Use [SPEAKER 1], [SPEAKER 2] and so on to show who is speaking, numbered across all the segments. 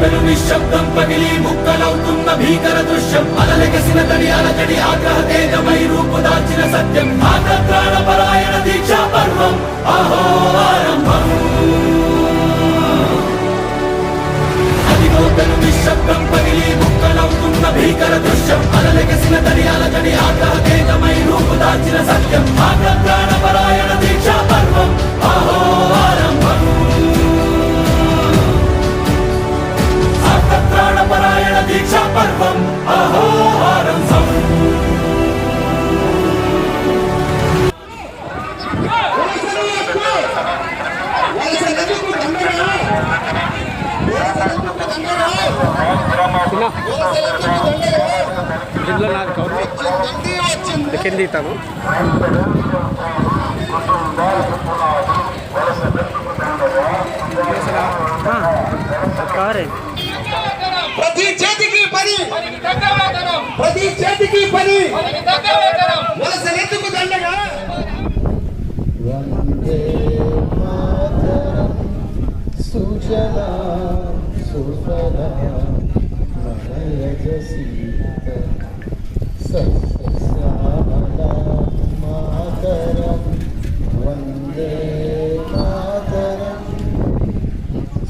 [SPEAKER 1] పెను నిశ్శబ్దం పగిలి ముక్కలవుతున్న భీకర దృశ్యం. అలలెగసిన తడి అలచడి ఆగ్రహ తేజమై రూపు రూపుదాల్చిన సత్యం ఆగ్రత్రాణ పరాయణ దీక్షా పర్వం. అహో ఆరంభం. అదిగో నిశ్శబ్దం పగిలి ముక్కలవుతున్న భీకర దృశ్యం. అలలెగసిన తడి అలచడి ఆగ్రహ తేజమై రూపు రూపుదాల్చిన సత్యం
[SPEAKER 2] దీంట్లో నాకు కవర్ కింద ఇస్తాను కవరే
[SPEAKER 3] ప్రతి చేతికి పని. ప్రతి చేతికి పని. వలసలెందుకు దండగా.
[SPEAKER 4] వందే మాతరం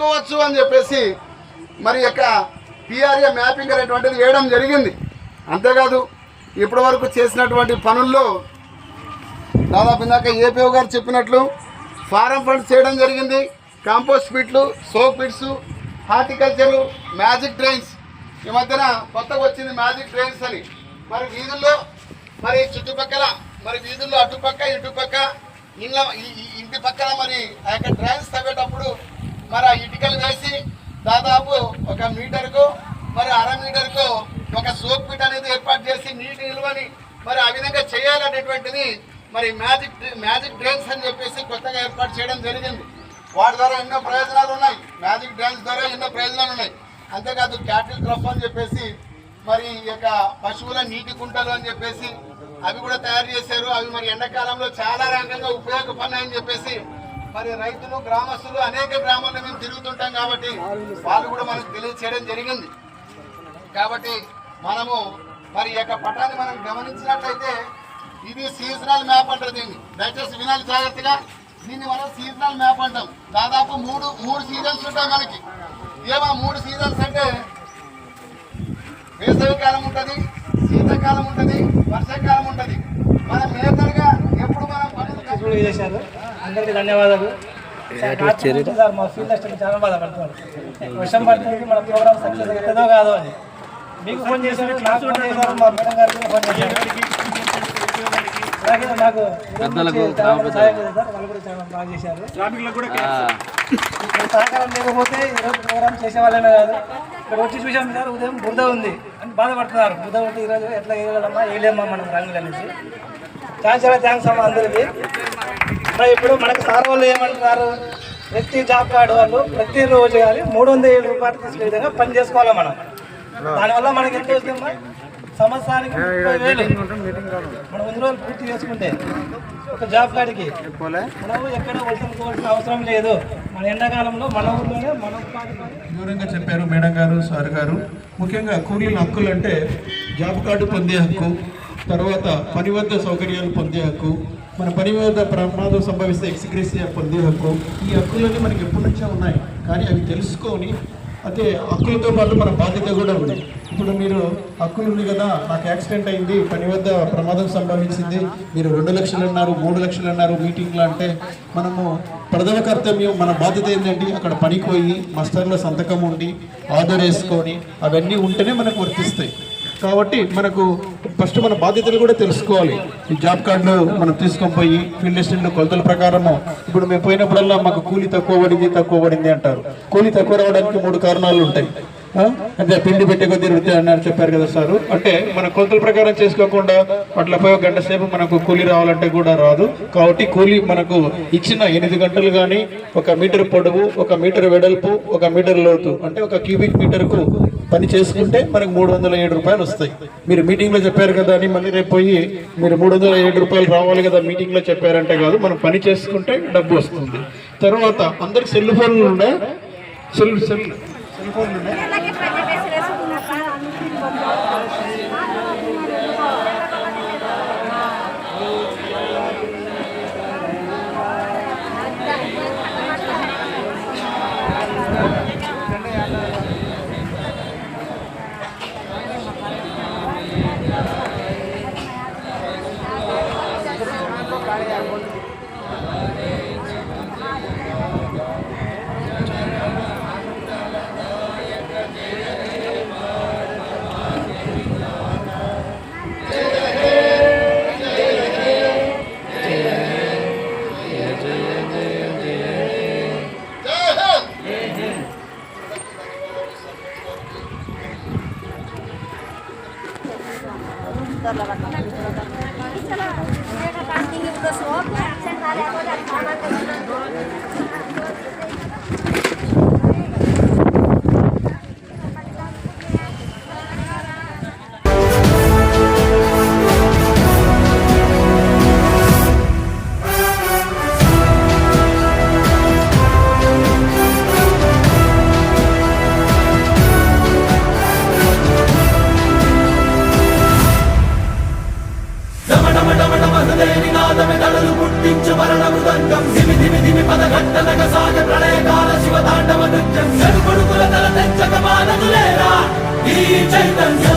[SPEAKER 3] చేసుకోవచ్చు అని చెప్పేసి మరి యొక్క పిఆర్ఏ మ్యాపింగ్ అనేటువంటిది వేయడం జరిగింది. అంతేకాదు ఇప్పటి వరకు చేసినటువంటి పనుల్లో దాదాపు ఇందాక ఏపీఓ గారు చెప్పినట్లు ఫారం ఫండ్స్ చేయడం జరిగింది. Compost పిట్లు soak pits horticulture magic drains. ఈ మధ్యన కొత్తగా వచ్చింది మ్యాజిక్ డ్రైన్స్ అని. మరి వీధుల్లో మరి చుట్టుపక్కల మరి వీధుల్లో అటుపక్క ఇటుపక్క ఇళ్ళ ఇంటి పక్కన మరి ఆ యొక్క డ్రైన్స్ తవ్వేటప్పుడు మరి ఆ ఇటుకలు వేసి దాదాపు ఒక మీటర్కు మరి అర మీటర్కు ఒక సోప్ పిట్ అనేది ఏర్పాటు చేసి నీటి నిల్వని మరి ఆ విధంగా చేయాలనేటువంటిది మరి మ్యాజిక్ మ్యాజిక్ డ్రైన్స్ అని చెప్పేసి కొత్తగా ఏర్పాటు చేయడం జరిగింది. వాటి ద్వారా ఎన్నో ప్రయోజనాలు ఉన్నాయి. మ్యాజిక్ డ్రైన్స్ ద్వారా ఎన్నో ప్రయోజనాలు ఉన్నాయి. అంతేకాదు క్యాటిల్ క్రఫ్ అని చెప్పేసి మరి ఈ యొక్క పశువుల నీటి కుంటలు అని చెప్పేసి అవి కూడా తయారు చేశారు. అవి మరి ఎండాకాలంలో చాలా రకంగా ఉపయోగపడినాయని చెప్పేసి మరి రైతులు గ్రామస్తులు అనేక గ్రామాల్లో మేము తిరుగుతుంటాం కాబట్టి వాళ్ళు కూడా మనకు తెలియచేయడం జరిగింది. కాబట్టి మనము మరి యొక్క పటాన్ని మనం గమనించినట్లయితే ఇది సీజనల్ మ్యాప్ అంటారు దీన్ని. దయచేసి వినాలి జాగ్రత్తగా. దీన్ని మనం సీజనల్ మ్యాప్ అంటాం. దాదాపు మూడు మూడు సీజన్స్ ఉంటాయి మనకి. ఏమో మూడు సీజన్స్ అంటే వేసవి కాలం ఉంటుంది శీతాకాలం ఉంటుంది వర్షాకాలం ఉంటుంది. మనం మేజర్గా ఎప్పుడు మనం పనులు
[SPEAKER 5] చేశారు? అందరికీ ధన్యవాదాలు. సార్ మా ఫీల్డ్ అసిస్టెంట్ చాలా బాధపడుతున్నారు. వర్షం పడుతుంది మన ప్రోగ్రామ్ సక్సెస్ అవుతుందో కాదో అని. మీకు ఫోన్ చేశారు నాకు ఫోన్ చేశారు మా మేడం గారికి ఫోన్ చేశారు అలాగే నాకు బాగా చేశారు. సహకారం లేకపోతే ఈరోజు ప్రోగ్రామ్ చేసేవాళ్ళమే కాదు. ఇక్కడ వచ్చి చూసాం సార్ ఉదయం బురద ఉంది అని బాధపడుతున్నారు. బురద ఉంటే ఈరోజు ఎట్లా వేయగలమా వేయలేమా మనం రంగులు అనేసి. చాలా చాలా థ్యాంక్స్ అమ్మా అందరికీ. ఇప్పుడు మనకు సార్ వాళ్ళు ఏమంటున్నారు? ప్రతి జాబ్ కార్డు వాళ్ళు ప్రతిరోజు కానీ మూడు వందల ఏడు రూపాయలు తీసుకునే విధంగా పని చేసుకోవాలి మనం. దానివల్ల మనకి ఎంత వస్తుందమ్మా సంవత్సరానికి ముప్పై వేలు. మనం వంద రోజులు పూర్తి చేసుకుంటే ఒక జాబ్ కార్డుకి మనం ఎక్కడ వలసలుకోవాల్సిన అవసరం లేదు. మన ఎండాకాలంలో మన ఊర్లోనే మన
[SPEAKER 6] వివరంగా చెప్పారు మేడం గారు సార్ గారు. ముఖ్యంగా కూలీల హక్కులు అంటే జాబ్ కార్డు పొందే హక్కు తర్వాత పని వద్ద సౌకర్యాలు పొందే హక్కు మన పని వద్ద ప్రమాదం సంభవిస్తే ఎక్స్గ్రేసియా పొందే హక్కు ఈ హక్కులన్నీ మనకి ఎప్పటి నుంచో ఉన్నాయి. కానీ అవి తెలుసుకొని అయితే హక్కులతో పాటు మన బాధ్యత కూడా ఉంది. ఇప్పుడు మీరు హక్కులు ఉంది కదా నాకు యాక్సిడెంట్ అయింది పని వద్ద ప్రమాదం సంభవించింది మీరు రెండు లక్షలు అన్నారు మూడు లక్షలు అన్నారు మీటింగ్లో అంటే మనము ప్రథమ కర్తవ్యం మన బాధ్యత ఏంటంటే అక్కడ పనికి పోయి మాస్టర్ల సంతకం ఉండి ఆర్డర్ వేసుకొని అవన్నీ ఉంటేనే మనకు వర్తిస్తాయి. కాబట్టి మనకు ఫస్ట్ మన బాధ్యతలు కూడా తెలుసుకోవాలి. ఈ జాబ్ కార్డులు మనం తీసుకొని పోయి ఫీల్డ్ అసిస్టెంట్ కొలతల ప్రకారము ఇప్పుడు మేము పోయినప్పుడల్లా మాకు కూలీ తక్కువ పడింది తక్కువ పడింది అంటారు. కూలీ తక్కువ రావడానికి మూడు కారణాలు ఉంటాయి. అంటే పిండి పెట్టే కొద్ది వృత్తి అన్నారు చెప్పారు కదా సారు. అంటే మన కొలతల ప్రకారం చేసుకోకుండా అట్లా పోయి ఒక గంట సేపు మనకు కూలీ రావాలంటే కూడా రాదు. కాబట్టి కూలీ మనకు ఇచ్చిన ఎనిమిది గంటలు కానీ ఒక మీటర్ పొడవు ఒక మీటర్ వెడల్పు ఒక మీటర్ లోతు అంటే ఒక క్యూబిక్ మీటర్కు పని చేసుకుంటే మనకు మూడు వందల ఏడు రూపాయలు వస్తాయి. మీరు మీటింగ్లో చెప్పారు కదా అని మళ్ళీ రేపు పోయి మీరు మూడు వందల ఏడు రూపాయలు రావాలి కదా మీటింగ్లో చెప్పారంటే కాదు మనం పని చేసుకుంటే డబ్బు వస్తుంది. తర్వాత అందరికి సెల్ ఫోన్లు ఉండే? సెల్ సెల్ సెల్ ఫోన్లు ఉన్నాయి
[SPEAKER 7] అలాగే
[SPEAKER 1] Gracias. మృదంగం దిమి దిమి ధిమి పదఘట్టనగ సాగ ప్రళయకాల శివ తాండవ నృత్యం. చెడుకొడుకుల తల తెచ్చక మానదులేరా ఈ చైతన్యం.